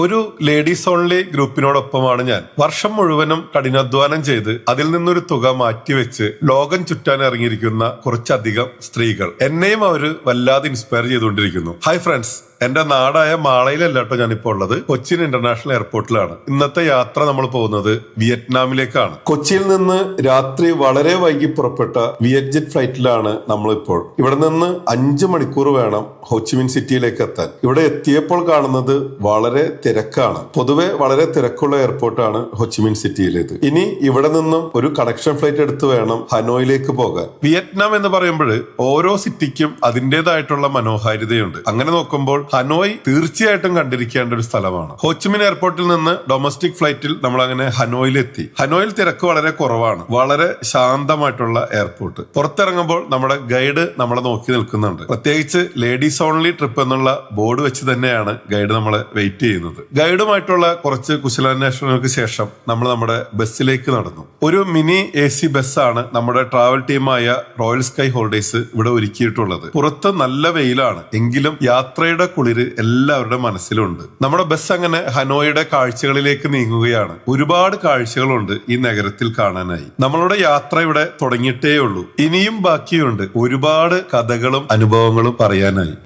ഒരു ladies only ഗ്രൂപ്പിനോടൊപ്പമാണ് ഞാൻ. വർഷം മുഴുവനും കഠിനാധ്വാനം ചെയ്ത് അതിൽ നിന്നൊരു തുക മാറ്റിവെച്ച് ലോകം ചുറ്റാൻ ഇറങ്ങിയിരിക്കുന്ന കുറച്ചധികം സ്ത്രീകൾ. എന്നെയും അവർ വല്ലാതെ ഇൻസ്പയർ ചെയ്തുകൊണ്ടിരിക്കുന്നു. ഹൈ ഫ്രണ്ട്സ് എന്റെ നാടായ മാളയിലല്ല കേട്ടോ ഞാനിപ്പോ ഉള്ളത്. കൊച്ചിൻ ഇന്റർനാഷണൽ എയർപോർട്ടിലാണ്. ഇന്നത്തെ യാത്ര നമ്മൾ പോകുന്നത് വിയറ്റ്നാമിലേക്കാണ്. കൊച്ചിയിൽ നിന്ന് രാത്രി വളരെ വൈകി പുറപ്പെട്ട വിയറ്റ്ജെറ്റ് ഫ്ലൈറ്റിലാണ് നമ്മളിപ്പോൾ. ഇവിടെ നിന്ന് അഞ്ചു മണിക്കൂർ വേണം ഹോച്ചിമിൻ സിറ്റിയിലേക്ക് എത്താൻ. ഇവിടെ എത്തിയപ്പോൾ കാണുന്നത് വളരെ തിരക്കാണ്. പൊതുവെ വളരെ തിരക്കുള്ള എയർപോർട്ടാണ് ഹോച്ചിമിൻ സിറ്റിയിലേത്. ഇനി ഇവിടെ നിന്നും ഒരു കണക്ഷൻ ഫ്ലൈറ്റ് എടുത്ത് വേണം ഹനോയിലേക്ക് പോകാൻ. വിയറ്റ്നാം എന്ന് പറയുമ്പോൾ ഓരോ സിറ്റിക്കും അതിന്റെതായിട്ടുള്ള മനോഹാരിതയുണ്ട്. അങ്ങനെ നോക്കുമ്പോൾ ഹനോയ് തീർച്ചയായിട്ടും കണ്ടിരിക്കേണ്ട ഒരു സ്ഥലമാണ്. ഹോച്ചിമിൻ എയർപോർട്ടിൽ നിന്ന് ഡൊമസ്റ്റിക് ഫ്ലൈറ്റിൽ നമ്മൾ അങ്ങനെ ഹനോയിൽ എത്തി ഹനോയിൽ തിരക്ക് വളരെ കുറവാണ്. വളരെ ശാന്തമായിട്ടുള്ള എയർപോർട്ട്. പുറത്തിറങ്ങുമ്പോൾ നമ്മുടെ ഗൈഡ് നമ്മളെ നോക്കി നിൽക്കുന്നുണ്ട്. പ്രത്യേകിച്ച് ലേഡീസ് ഓൺലി ട്രിപ്പ് എന്നുള്ള ബോർഡ് വെച്ച് തന്നെയാണ് ഗൈഡ് നമ്മളെ വെയിറ്റ് ചെയ്യുന്നത്. ഗൈഡുമായിട്ടുള്ള കുറച്ച് കുശലാന്വേഷണങ്ങൾക്ക് ശേഷം നമ്മൾ നമ്മുടെ ബസ്സിലേക്ക് നടന്നു. ഒരു മിനി എ സി ബസ്സാണ് നമ്മുടെ ട്രാവൽ ടീമായ റോയൽ സ്കൈ ഹോളിഡേസ് ഇവിടെ ഒരുക്കിയിട്ടുള്ളത്. പുറത്ത് നല്ല വെയിലാണ്. എങ്കിലും യാത്രയുടെ കുളിര് എല്ലാവരുടെ മനസ്സിലുണ്ട് നമ്മുടെ ബസ് അങ്ങനെ ഹനോയുടെ കാഴ്ചകളിലേക്ക് നീങ്ങുകയാണ്. ഒരുപാട് കാഴ്ചകളുണ്ട് ഈ നഗരത്തിൽ കാണാനായി. നമ്മളുടെ യാത്ര ഇവിടെ തുടങ്ങിയിട്ടേ ഉള്ളൂ ഇനിയും ബാക്കിയുണ്ട്. ഒരുപാട് കഥകളും അനുഭവങ്ങളും പറയാനായി.